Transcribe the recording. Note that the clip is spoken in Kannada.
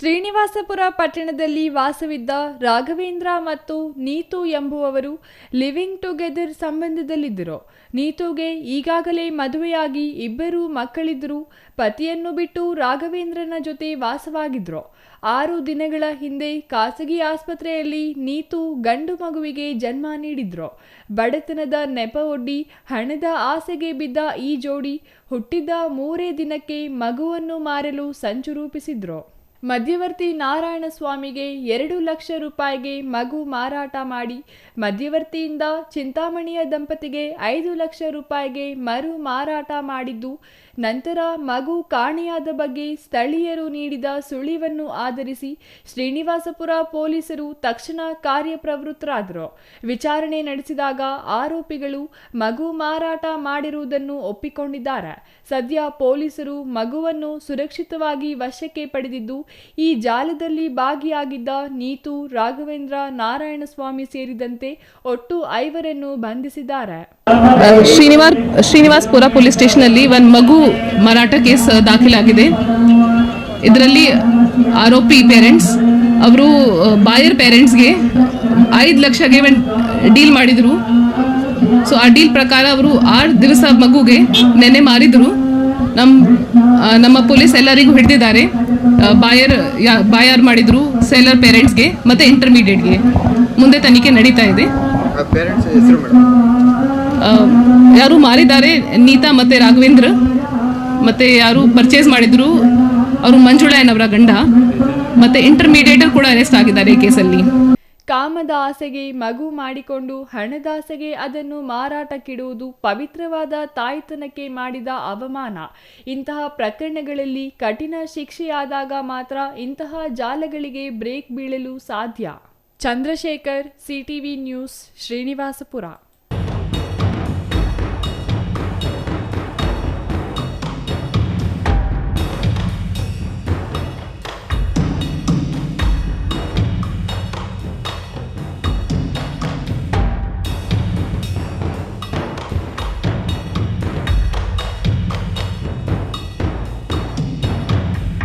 ಶ್ರೀನಿವಾಸಪುರ ಪಟ್ಟಣದಲ್ಲಿ ವಾಸವಿದ್ದ ರಾಘವೇಂದ್ರ ಮತ್ತು ನೀತು ಎಂಬುವವರು ಲಿವಿಂಗ್ ಟುಗೆದರ್ ಸಂಬಂಧದಲ್ಲಿದ್ದರು. ನೀತುಗೆ ಈಗಾಗಲೇ ಮದುವೆಯಾಗಿ ಇಬ್ಬರು ಮಕ್ಕಳಿದ್ದರು ಪತಿಯನ್ನು ಬಿಟ್ಟು ರಾಘವೇಂದ್ರನ ಜೊತೆ ವಾಸವಾಗಿದ್ರು. ಆರು ದಿನಗಳ ಹಿಂದೆ ಖಾಸಗಿ ಆಸ್ಪತ್ರೆಯಲ್ಲಿ ನೀತು ಗಂಡು ಮಗುವಿಗೆ ಜನ್ಮ ನೀಡಿದ್ರು. ಬಡತನದ ನೆಪ ಒಡ್ಡಿ ಹಣದ ಆಸೆಗೆ ಬಿದ್ದ ಈ ಜೋಡಿ ಹುಟ್ಟಿದ ಮೂರೇ ದಿನಕ್ಕೆ ಮಗುವನ್ನು ಮಾರಲು ಸಂಚು ರೂಪಿಸಿದ್ರು. ಮಧ್ಯವರ್ತಿ ನಾರಾಯಣ ಸ್ವಾಮಿಗೆ ಎರಡು ಲಕ್ಷ ರೂಪಾಯಿಗೆ ಮಗು ಮಾರಾಟ ಮಾಡಿ, ಮಧ್ಯವರ್ತಿಯಿಂದ ಚಿಂತಾಮಣಿಯ ದಂಪತಿಗೆ ಐದು ಲಕ್ಷ ರೂಪಾಯಿಗೆ ಮರು ಮಾರಾಟ ಮಾಡಿದ್ದು, ನಂತರ ಮಗು ಕಾಣೆಯಾದ ಬಗ್ಗೆ ಸ್ಥಳೀಯರು ನೀಡಿದ ಸುಳಿವನ್ನು ಆಧರಿಸಿ ಶ್ರೀನಿವಾಸಪುರ ಪೊಲೀಸರು ತಕ್ಷಣ ಕಾರ್ಯಪ್ರವೃತ್ತರಾದರು. ವಿಚಾರಣೆ ನಡೆಸಿದಾಗ ಆರೋಪಿಗಳು ಮಗು ಮಾರಾಟ ಮಾಡಿರುವುದನ್ನು ಒಪ್ಪಿಕೊಂಡಿದ್ದಾರೆ. ಸದ್ಯ ಪೊಲೀಸರು ಮಗುವನ್ನು ಸುರಕ್ಷಿತವಾಗಿ ವಶಕ್ಕೆ ಪಡೆದಿದ್ದು ಈ ಜಾಲದಲ್ಲಿ ಭಾಗಿಯಾಗಿದ್ದ ನೀತು, ರಾಘವೇಂದ್ರ, ನಾರಾಯಣಸ್ವಾಮಿ ಸೇರಿದಂತೆ ಒಟ್ಟು ಐವರನ್ನು ಬಂಧಿಸಿದ್ದಾರೆ. ಶ್ರೀನಿವಾಸ್, ಶ್ರೀನಿವಾಸ್ಪುರ ಪೊಲೀಸ್ ಸ್ಟೇಷನ್ನಲ್ಲಿ ಒಂದು ಮಗು ಮರಾಠ ಕೇಸ್ ದಾಖಲಾಗಿದೆ. ಇದರಲ್ಲಿ ಆರೋಪಿ ಪೇರೆಂಟ್ಸ್, ಅವರು ಬಾಯರ್ ಪೇರೆಂಟ್ಸ್ಗೆ ಐದು ಲಕ್ಷಗೆ ಡೀಲ್ ಮಾಡಿದರು. ಸೊ, ಆ ಡೀಲ್ ಪ್ರಕಾರ ಅವರು ಆರು ದಿವಸ ಮಗುಗೆ ನೆನೆ ಮಾರಿದರು. ನಮ್ಮ ನಮ್ಮ ಪೊಲೀಸ್ ಎಲ್ಲರಿಗೂ ಹಿಡಿದಿದ್ದಾರೆ. ಬಾಯರ್ ಬಾಯರ್ ಮಾಡಿದ್ರು ಸೆಲ್ಲರ್ ಪೇರೆಂಟ್ಸ್ಗೆ ಮತ್ತು ಇಂಟರ್ಮೀಡಿಯೇಟ್ಗೆ. ಮುಂದೆ ತನಿಖೆ ನಡೀತಾ ಇದೆ. ಯಾರು ಮಾರಿದ್ದಾರೆ? ನೀತಾ ಮತ್ತೆ ರಾಘವೇಂದ್ರ. ಮತ್ತೆ ಯಾರು ಪರ್ಚೇಸ್ ಮಾಡಿದ್ರು? ಅವರು ಅವರ ಗಂಡ. ಮತ್ತೆ ಇಂಟರ್ಮೀಡಿಯೇಟರ್ ಕೂಡ ಅರೆಸ್ಟ್ ಆಗಿದ್ದಾರೆ ಈ ಕೇಸಲ್ಲಿ ಕಾಮದ ಆಸೆಗೆ ಮಗು ಮಾಡಿಕೊಂಡು ಹಣದಾಸೆಗೆ ಅದನ್ನು ಮಾರಾಟಕ್ಕಿಡುವುದು ಪವಿತ್ರವಾದ ತಾಯ್ತನಕ್ಕೆ ಮಾಡಿದ ಅವಮಾನ. ಇಂತಹ ಪ್ರಕರಣಗಳಲ್ಲಿ ಕಠಿಣ ಶಿಕ್ಷೆಯಾದಾಗ ಮಾತ್ರ ಇಂತಹ ಜಾಲಗಳಿಗೆ ಬ್ರೇಕ್ ಬೀಳಲು ಸಾಧ್ಯ. Chandrashekhar, CTV news, Srinivaspur.